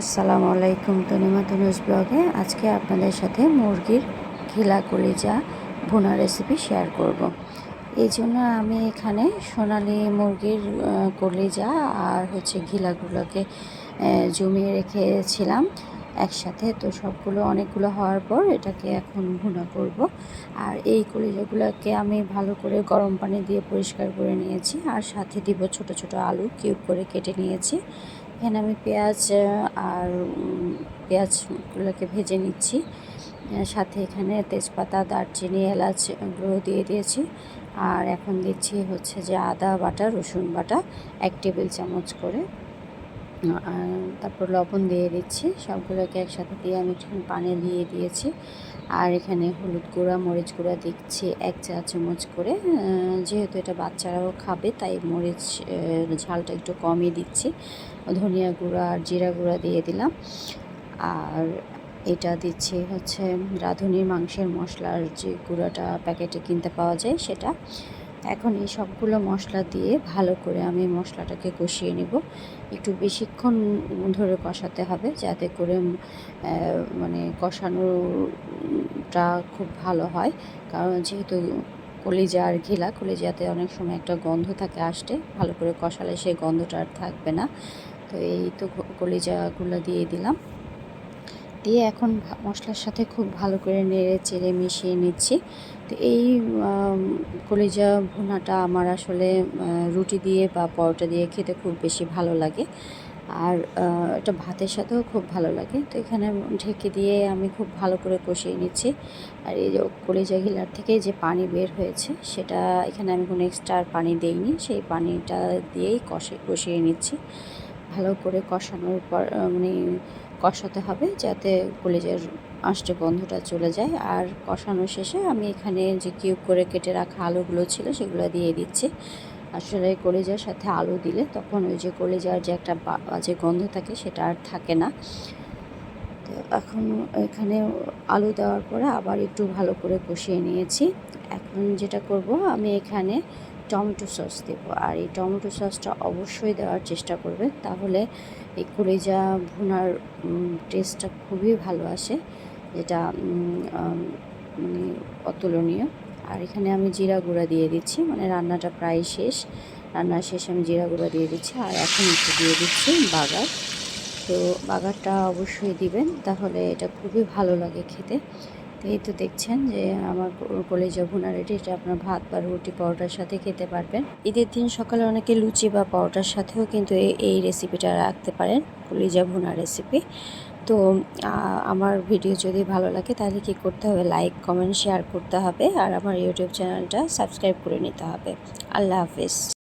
আসসালামু আলাইকুম তনিমা তনুজ ব্লগে। আজকে আপনাদের সাথে মুরগির ঘিলা কলিজা ভুনা রেসিপি শেয়ার করব। এই জন্য আমি এখানে সোনালি মুরগির কলিজা আর হচ্ছে ঘিলাগুলোকে জমিয়ে রেখেছিলাম একসাথে। তো সবগুলো অনেকগুলো হওয়ার পর এটাকে এখন ভুনা করব। আর এই কলিজাগুলোকে আমি ভালো করে গরম পানি দিয়ে পরিষ্কার করে নিয়েছি। আর সাথে দিব ছোট ছোট আলু কিউব করে কেটে নিয়েছি। এখানে আমি পেঁয়াজ আর পেঁয়াজগুলোকে ভেজে নিচ্ছি। সাথে এখানে তেজপাতা, দারচিনি, এলাচ এগুলো দিয়ে দিয়েছি। আর এখন দিচ্ছি হচ্ছে যে আদা বাটা, রসুন বাটা, এক টেবিল চামচ করে। আর তারপর লবণ দিয়ে দিচ্ছি। সবগুলোকে একসাথে দিয়ে আমি একটু পানি দিয়ে দিয়েছি। আর এখানে হলুদ গুঁড়া, মরিচ গুঁড়া দিচ্ছি এক চা চামচ করে। যেহেতু এটা বাচ্চারাও খাবে, তাই মরিচ ঝালটা একটু কমই দিচ্ছি। ধনিয়া গুঁড়া আর জিরা গুঁড়া দিয়ে দিলাম। আর এটা দিচ্ছি হচ্ছে রাঁধুনির মাংসের মশলার যে গুঁড়াটা প্যাকেটে কিনতে পাওয়া যায় সেটা। এখন এই সবগুলো মশলা দিয়ে ভালো করে আমি মশলাটাকে কষিয়ে নেব। একটু বেশিক্ষণ ধরে কষাতে হবে যাতে করে মানে কষানোটা খুব ভালো হয়। কারণ যেহেতু কলিজা আর ঘিলা কলিজাতে অনেক সময় একটা গন্ধ থাকে আসতে, ভালো করে কষালে সেই গন্ধটা আর থাকবে না। তো এই তো কলিজাগুলো দিয়ে দিলাম। দিয়ে এখন মশলার সাথে খুব ভালো করে নেড়ে চেড়ে মিশিয়ে নিচ্ছি। তো এই কলিজা ভুনাটা আমার আসলে রুটি দিয়ে বা পরোটা দিয়ে খেতে খুব বেশি ভালো লাগে। আর এটা ভাতের সাথেও খুব ভালো লাগে। তো এখানে ঢেকে দিয়ে আমি খুব ভালো করে কষিয়ে নিচ্ছি। আর এই যে কলিজা ঘিলার থেকে যে পানি বের হয়েছে, সেটা এখানে আমি কোনো এক্সট্রা পানি দেইনি। সেই পানিটা দিয়েই কষে কষিয়ে নিচ্ছি। ভালো করে কষানোর পর মানে কষাতে হবে যাতে কলেজের আষ্টে বন্ধটা চলে যায়। আর কষানো শেষে আমি এখানে যে কিউব করে কেটে রাখা আলুগুলো ছিল সেগুলো দিয়ে দিচ্ছি। আসলে কলেজার সাথে আলু দিলে তখন ওই যে কলেজার যে একটা বাজে গন্ধ থাকে সেটা আর থাকে না। এখন এখানে আলু দেওয়ার পরে আবার একটু ভালো করে কষিয়ে নিয়েছি। এখন যেটা করব, আমি এখানে টমেটো সস দেব। আর এই টমেটো সসটা অবশ্যই দেওয়ার চেষ্টা করবে তাহলে এই কলিজা ভুনার টেস্টটা খুবই ভালো আসে, যেটা মানে অতুলনীয়। আর এখানে আমি জিরা গুঁড়া দিয়ে দিচ্ছি মানে রান্নাটা প্রায় শেষ। রান্নার শেষে আমি জিরা গুঁড়া দিয়ে দিচ্ছি, আর এখন একটু দিয়ে দিচ্ছি বাগার। তো বাগারটা অবশ্যই দিবেন, তাহলে এটা খুবই ভালো লাগে খেতে। তো এই তো দেখছেন যে আমার কলেজা ভুনা রেডি, এটা আপনার ভাত বা রুটি পরোটার সাথে খেতে পারবেন। ঈদের দিন সকালে অনেকে লুচি বা পরোটার সাথেও কিন্তু এই- এই রেসিপিটা রাখতে পারেন কলিজা ভুনা রেসিপি। তো আমার ভিডিও যদি ভালো লাগে তাহলে কি করতে হবে? লাইক, কমেন্ট, শেয়ার করতে হবে, আর আমার ইউটিউব চ্যানেলটা সাবস্ক্রাইব করে নিতে হবে। আল্লাহ হাফিজ।